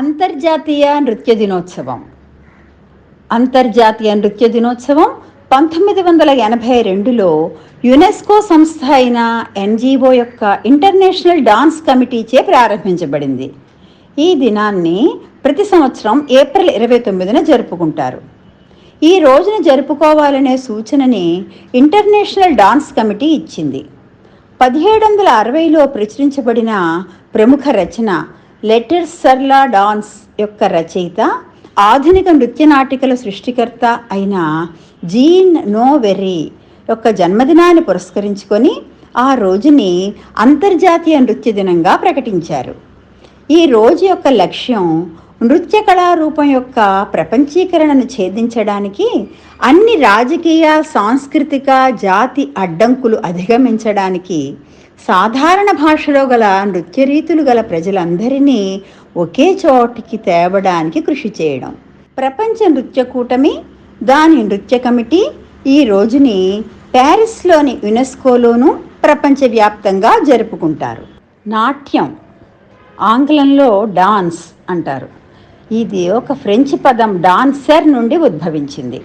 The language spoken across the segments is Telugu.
అంతర్జాతీయ నృత్య దినోత్సవం. అంతర్జాతీయ నృత్య దినోత్సవం పంతొమ్మిది వందల ఎనభై రెండులో యునెస్కో సంస్థ అయిన ఎన్జిఓ యొక్క ఇంటర్నేషనల్ డాన్స్ కమిటీచే ప్రారంభించబడింది. ఈ దినాన్ని ప్రతి సంవత్సరం ఏప్రిల్ ఇరవై తొమ్మిదిన జరుపుకుంటారు. ఈ రోజున జరుపుకోవాలనే సూచనని ఇంటర్నేషనల్ డాన్స్ కమిటీ ఇచ్చింది. పదిహేడు వందల అరవైలో ప్రచురించబడిన ప్రముఖ రచన లెటర్స్ సర్లా డాన్స్ యొక్క రచయిత ఆధునిక నృత్య నాటికల సృష్టికర్త అయిన జీన్ నోవెర్రీ యొక్క జన్మదినాన్ని పురస్కరించుకొని ఆ రోజుని అంతర్జాతీయ నృత్య దినంగా ప్రకటించారు. ఈ రోజు యొక్క లక్ష్యం నృత్య కళారూపం యొక్క ప్రపంచీకరణను ఛేదించడానికి అన్ని రాజకీయ సాంస్కృతిక జాతి అడ్డంకులు అధిగమించడానికి సాధారణ భాషలో గల నృత్య రీతులు గల ప్రజలందరినీ ఒకే చోటికి తేవడానికి కృషి చేయడం. ప్రపంచ నృత్య కూటమి దాని నృత్య కమిటీ ఈ రోజుని ప్యారిస్లోని యునెస్కోలోనూ ప్రపంచవ్యాప్తంగా జరుపుకుంటారు. నాట్యం ఆంగ్లంలో డాన్స్ అంటారు. ఇది ఒక ఫ్రెంచ్ పదం డాన్సర్ నుండి ఉద్భవించింది.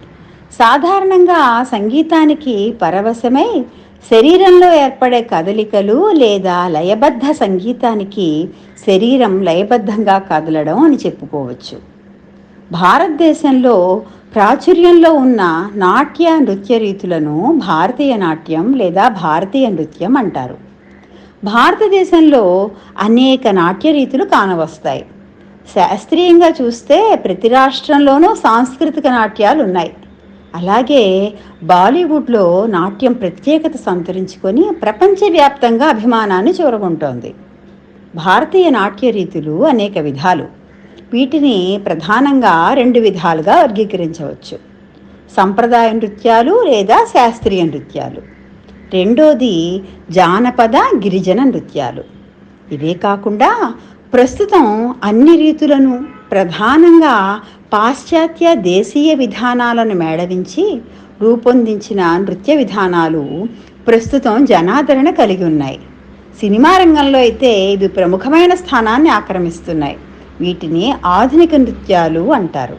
సాధారణంగా సంగీతానికి పరవశమై శరీరంలో ఏర్పడే కదలికలు లేదా లయబద్ధ సంగీతానికి శరీరం లయబద్ధంగా కదలడం అని చెప్పుకోవచ్చు. భారతదేశంలో ప్రాచుర్యంలో ఉన్న నాట్య నృత్య రీతులను భారతీయ నాట్యం లేదా భారతీయ నృత్యం అంటారు. భారతదేశంలో అనేక నాట్య రీతులు కానవస్తాయి. శాస్త్రీయంగా చూస్తే ప్రతి రాష్ట్రంలోనూ సాంస్కృతిక నాట్యాలు ఉన్నాయి. అలాగే బాలీవుడ్లో నాట్యం ప్రత్యేకత సంతరించుకొని ప్రపంచవ్యాప్తంగా అభిమానాన్ని చూరగొంటోంది. భారతీయ నాట్య రీతులు అనేక విధాలు. వీటిని ప్రధానంగా రెండు విధాలుగా వర్గీకరించవచ్చు. సంప్రదాయ నృత్యాలు లేదా శాస్త్రీయ నృత్యాలు. రెండోది జానపద గిరిజన నృత్యాలు. ఇవే కాకుండా ప్రస్తుతం అన్ని రీతులను ప్రధానంగా పాశ్చాత్య దేశీయ విధానాలను మేళవించి రూపొందించిన నృత్య విధానాలు ప్రస్తుతం జనాదరణ కలిగి ఉన్నాయి. సినిమా రంగంలో అయితే ఇవి ప్రముఖమైన స్థానాన్ని ఆక్రమిస్తున్నాయి. వీటిని ఆధునిక నృత్యాలు అంటారు.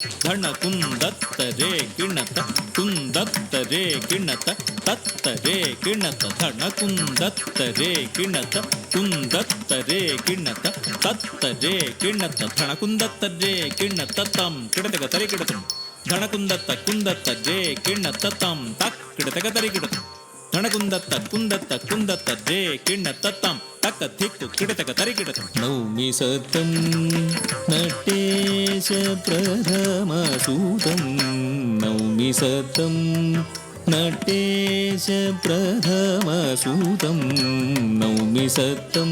தன குந்தத்தரே கிணத்த குந்தத்தரே கிணத்த தத்தரே கிணத்த தன குந்தத்தரே கிணத்த குந்தத்தரே கிணத்த தத்தரே கிணத்த தன குந்தத்தரே கிணத்த தம் கிடத்தக தரை கிடத்தும். தன குந்தத்த குந்தத்தரே கிணத்த தம் தக் கிடத்தக தரை கிடத்தும். ಕುಂದತ್ತ ರೇ ಕಿಣತ ತಂ ತಕ್ ಕಿಡತಗ ತರಿ ಕಿಡತಂ ಧಣ ಕುಂದತ್ತ ಕುಂದತ್ತ ಕುಂದತ್ತ ರೇ ಕಿಣತ ತಂ ತಕ್ಕ ಧಿಕ್ಕು ಕಿಡತಗ ತರಿ ಕಿಡತಂ ನೌಮಿ ಸತಂ ನಟೇಶ ಪ್ರಥಮಸೂತಂ ನೌಮಿ ಸತಂ ನಟೇಶ ಪ್ರಥಮಸೂತಂ ನೌಮಿ ಸತಂ